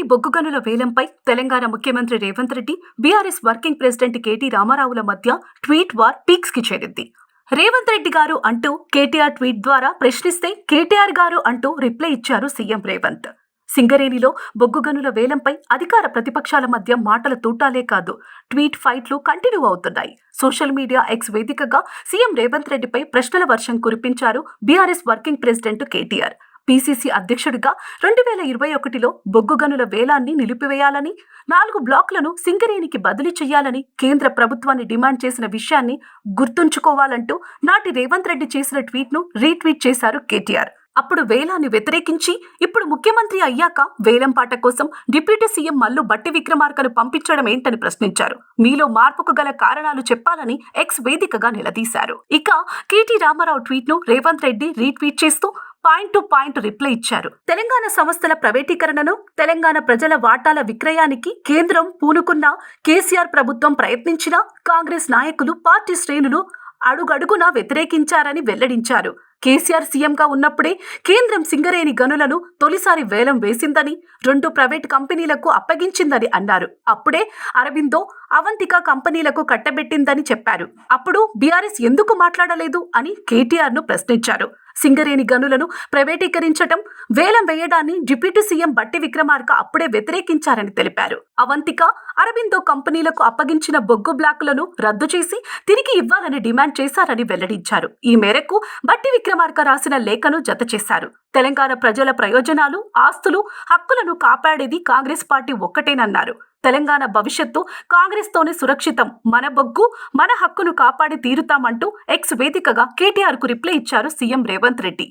సింగరేణి బొగ్గు గనుల వేలంపై తెలంగాణ ముఖ్యమంత్రి Revanth Reddy BRS working president KT రామారావుల మధ్య ట్వీట్ వార్ పీక్స్కి చేరింది. రేవంత్ రెడ్డి గారు అంటూ కేటీఆర్ ట్వీట్ ద్వారా ప్రశ్నిస్తే కేటీఆర్ గారు అంటూ రిప్లై ఇచ్చారు సీఎం రేవంత్. సింగరేణిలో బొగ్గు గనుల వేలంపై అధికార ప్రతిపక్షాల మధ్య మాటల తూటాలే కాదు ట్వీట్ ఫైట్లు కంటిన్యూ అవుతున్నాయి. సోషల్ మీడియా ఎక్స్ వేదికగా సీఎం రేవంత్ రెడ్డిపై ప్రశ్నల వర్షం కురిపించారు BRS working president KTR. PCC అధ్యక్షుడిగా రెండు వేల ఇరవై ఒకటిలో బొగ్గు గనుల వేలాన్ని నిలిపివేయాలని నాలుగు బ్లాక్లను సింగరేణికి బదిలీ చేయాలని కేంద్ర ప్రభుత్వాన్ని డిమాండ్ చేసిన విషయాన్ని గుర్తుంచుకోవాలంటూ నాటి రేవంత్ రెడ్డి చేసిన ట్వీట్ను రీట్వీట్ చేశారు కేటీఆర్. అప్పుడు వేలాన్ని వ్యతిరేకించి ఇప్పుడు ముఖ్యమంత్రి అయ్యాక వేలంపాట కోసం డిప్యూటీ సీఎం మల్లు బట్టి విక్రమార్కను పంపించడం ఏంటని ప్రశ్నించారు. మీలో మార్పుకు గల కారణాలు చెప్పాలని ఎక్స్ వేదికగా నిలదీశారు. ఇక కేటీ రామారావు ట్వీట్ను రేవంత్ రెడ్డి రీట్వీట్ చేస్తూ పాయింట్ టు పాయింట్ రిప్లై ఇచ్చారు. తెలంగాణ సంస్థల ప్రైవేటీకరణను తెలంగాణ ప్రజల వాటాల విక్రయానికి కేంద్రం పూనుకున్న కేసీఆర్ ప్రభుత్వం ప్రయత్నించినా కాంగ్రెస్ నాయకులు పార్టీ శ్రేణులు అడుగడుగునా వ్యతిరేకించారని వెల్లడించారు. కేసీఆర్ సీఎంగా ఉన్నప్పుడే కేంద్రం సింగరేణి గనులను తొలిసారి వేలం వేసిందని రెండు ప్రైవేట్ కంపెనీలకు అప్పగించిందని అన్నారు. అప్పుడే అరవిందో అవంతిక కంపెనీలకు కట్టబెట్టిందని చెప్పారు. అప్పుడు బీఆర్ఎస్ ఎందుకు మాట్లాడలేదు అని కేటీఆర్ను ప్రశ్నించారు. సింగరేణి గనులను ప్రైవేటీకరించడం వేలం వేయడాన్ని డిప్యూటీ సీఎం బట్టి విక్రమార్క అప్పుడే వ్యతిరేకించారని తెలిపారు. అవంతిక అరబిందో కంపెనీలకు అప్పగించిన బొగ్గు బ్లాకులను రద్దు చేసి తిరిగి ఇవ్వాలని డిమాండ్ చేశారని వెల్లడించారు. ఈ మేరకు బట్టి విక్రమార్క రాసిన లేఖను జత చేశారు. తెలంగాణ ప్రజల ప్రయోజనాలు ఆస్తులు హక్కులను కాపాడేది కాంగ్రెస్ పార్టీ ఒక్కటేనన్నారు. తెలంగాణ భవిష్యత్తు కాంగ్రెస్తోనే సురక్షితం. మన బొగ్గు మన హక్కును కాపాడి తీరుతామంటూ ఎక్స్ వేదికగా కేటీఆర్కు రిప్లై ఇచ్చారు సీఎం రేవంత్ రెడ్డి.